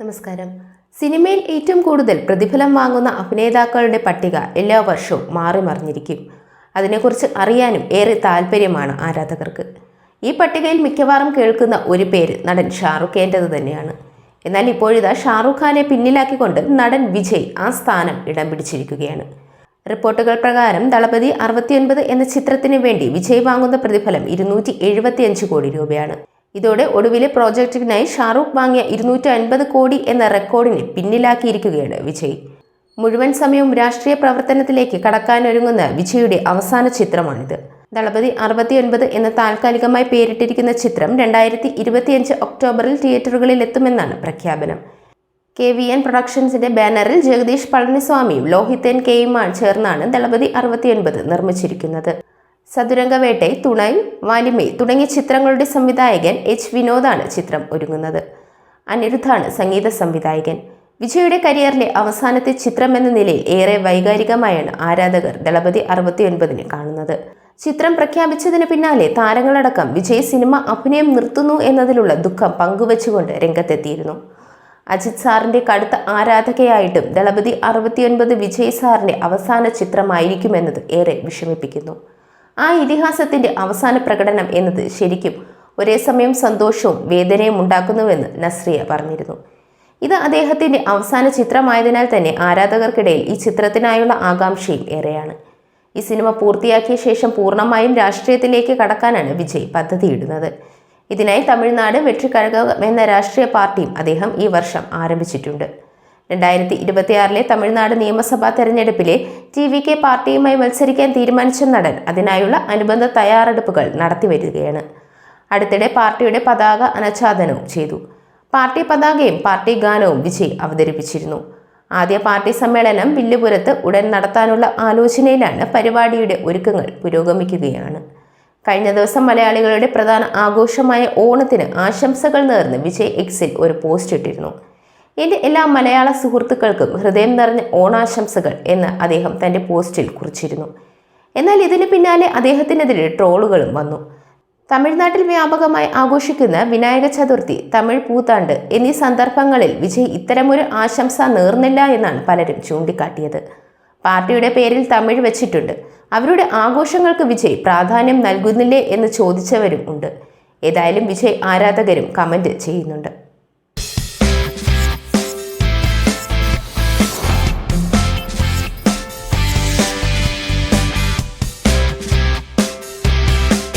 നമസ്കാരം. സിനിമയിൽ ഏറ്റവും കൂടുതൽ പ്രതിഫലം വാങ്ങുന്ന അഭിനേതാക്കളുടെ പട്ടിക എല്ലാ വർഷവും മാറി മറിഞ്ഞിരിക്കും. അതിനെക്കുറിച്ച് അറിയാനും ഏറെ താല്പര്യമാണ് ആരാധകർക്ക്. ഈ പട്ടികയിൽ മിക്കവാറും കേൾക്കുന്ന ഒരു പേര് നടൻ ഷാറുഖ് ഖാന്റെത് തന്നെയാണ്. എന്നാൽ ഇപ്പോഴിതാ ഷാറുഖ് ഖാനെ പിന്നിലാക്കിക്കൊണ്ട് നടൻ വിജയ് ആ സ്ഥാനം ഇടം പിടിച്ചിരിക്കുകയാണ്. റിപ്പോർട്ടുകൾ പ്രകാരം ദളപതി അറുപത്തിയൊൻപത് എന്ന ചിത്രത്തിന് വേണ്ടി വിജയ് വാങ്ങുന്ന പ്രതിഫലം ഇരുന്നൂറ്റി കോടി രൂപയാണ്. ഇതോടെ ഒടുവിലെ പ്രോജക്റ്റിനായി ഷാറൂഖ് വാങ്ങിയ ഇരുന്നൂറ്റി അൻപത് കോടി എന്ന റെക്കോർഡിനെ പിന്നിലാക്കിയിരിക്കുകയാണ് വിജയ്. മുഴുവൻ സമയവും രാഷ്ട്രീയ പ്രവർത്തനത്തിലേക്ക് കടക്കാനൊരുങ്ങുന്ന വിജയുടെ അവസാന ചിത്രമാണിത്. ദളപതി അറുപത്തിയൊൻപത് എന്ന താൽക്കാലികമായി പേരിട്ടിരിക്കുന്ന ചിത്രം രണ്ടായിരത്തി ഇരുപത്തിയഞ്ച് ഒക്ടോബറിൽ തിയേറ്ററുകളിൽ എത്തുമെന്നാണ് പ്രഖ്യാപനം. കെ വി എൻ പ്രൊഡക്ഷൻസിന്റെ ബാനറിൽ ജഗദീഷ് പളനിസ്വാമിയും ലോഹിതൻ കെയുമാണ് ചേർന്നാണ് ദളപതി അറുപത്തിയൊൻപത് നിർമ്മിച്ചിരിക്കുന്നത്. സതുരംഗവേട്ടെ തുണൈ വാലിമേ തുടങ്ങിയ ചിത്രങ്ങളുടെ സംവിധായകൻ എച്ച്. വിനോദാണ് ചിത്രം ഒരുങ്ങുന്നത്. അനിരുദ്ധാണ് സംഗീത സംവിധായകൻ. വിജയുടെ കരിയറിലെ അവസാനത്തെ ചിത്രം എന്ന നിലയിൽ ഏറെ വൈകാരികമായാണ് ആരാധകർ ദളപതി അറുപത്തിയൊൻപതിനെ കാണുന്നത്. ചിത്രം പ്രഖ്യാപിച്ചതിന് പിന്നാലെ താരങ്ങളടക്കം വിജയ് സിനിമ അഭിനയം നിർത്തുന്നു എന്നതിലുള്ള ദുഃഖം പങ്കുവച്ചുകൊണ്ട് രംഗത്തെത്തിയിരുന്നു. അജിത് സാറിന്റെ കടുത്ത ആരാധകയായിട്ടും ദളപതി അറുപത്തിയൊൻപത് വിജയ് സാറിന്റെ അവസാന ചിത്രമായിരിക്കുമെന്നത് ഏറെ വിഷമിപ്പിക്കുന്നു. ആ ഇതിഹാസത്തിന്റെ അവസാന പ്രകടനം എന്നത് ശരിക്കും ഒരേ സമയം സന്തോഷവും വേദനയും ഉണ്ടാക്കുന്നുവെന്ന് നസ്രിയ പറഞ്ഞിരുന്നു. ഇത് അദ്ദേഹത്തിന്റെ അവസാന ചിത്രമായതിനാൽ തന്നെ ആരാധകർക്കിടയിൽ ഈ ചിത്രത്തിനായുള്ള ആകാംക്ഷയും ഏറെയാണ്. ഈ സിനിമ പൂർത്തിയാക്കിയ ശേഷം പൂർണമായും രാഷ്ട്രീയത്തിലേക്ക് കടക്കാനാണ് വിജയ് പദ്ധതിയിടുന്നത്. ഇതിനായി തമിഴ്നാട് വെട്ടിക്കഴകം എന്ന രാഷ്ട്രീയ പാർട്ടിയും അദ്ദേഹം ഈ വർഷം ആരംഭിച്ചിട്ടുണ്ട്. രണ്ടായിരത്തി ഇരുപത്തിയാറിലെ തമിഴ്നാട് നിയമസഭാ തെരഞ്ഞെടുപ്പിലെ ടി വി കെ പാർട്ടിയുമായി മത്സരിക്കാൻ തീരുമാനിച്ച നടൻ അതിനായുള്ള അനുബന്ധ തയ്യാറെടുപ്പുകൾ നടത്തിവരികയാണ്. അടുത്തിടെ പാർട്ടിയുടെ പതാക അനച്ഛാദനവും ചെയ്തു. പാർട്ടി പതാകയും പാർട്ടി ഗാനവും വിജയ് അവതരിപ്പിച്ചിരുന്നു. ആദ്യ പാർട്ടി സമ്മേളനം വില്ലുപുരത്ത് ഉടൻ നടത്താനുള്ള ആലോചനയിലാണ് പരിപാടിയുടെ ഒരുക്കങ്ങൾ പുരോഗമിക്കുകയാണ്. കഴിഞ്ഞ ദിവസം മലയാളികളുടെ പ്രധാന ആഘോഷമായ ഓണത്തിന് ആശംസകൾ നേർന്ന് വിജയ് എക്സിൽ ഒരു പോസ്റ്റ് ഇട്ടിരുന്നു. എന്റെ എല്ലാ മലയാള സുഹൃത്തുക്കൾക്കും ഹൃദയം നിറഞ്ഞ ഓണാശംസകൾ എന്ന് അദ്ദേഹം തന്റെ പോസ്റ്റിൽ കുറിച്ചിരുന്നു. എന്നാൽ ഇതിന് പിന്നാലെ അദ്ദേഹത്തിനെതിരെ ട്രോളുകളും വന്നു. തമിഴ്നാട്ടിൽ വ്യാപകമായി ആഘോഷിക്കുന്ന വിനായക ചതുർത്ഥി തമിഴ് പൂത്താണ്ട് എന്നീ സന്ദർഭങ്ങളിൽ വിജയ് ഇത്തരമൊരു ആശംസ നേർന്നില്ല എന്നാണ് പലരും ചൂണ്ടിക്കാട്ടിയത്. പാർട്ടിയുടെ പേരിൽ തമിഴ് വെച്ചിട്ടുണ്ട്. അവരുടെ ആഘോഷങ്ങൾക്ക് വിജയ് പ്രാധാന്യം നൽകുന്നില്ലേ എന്ന് ചോദിച്ചവരും ഉണ്ട്. ഏതായാലും വിജയ് ആരാധകരും കമന്റ് ചെയ്യുന്നുണ്ട്.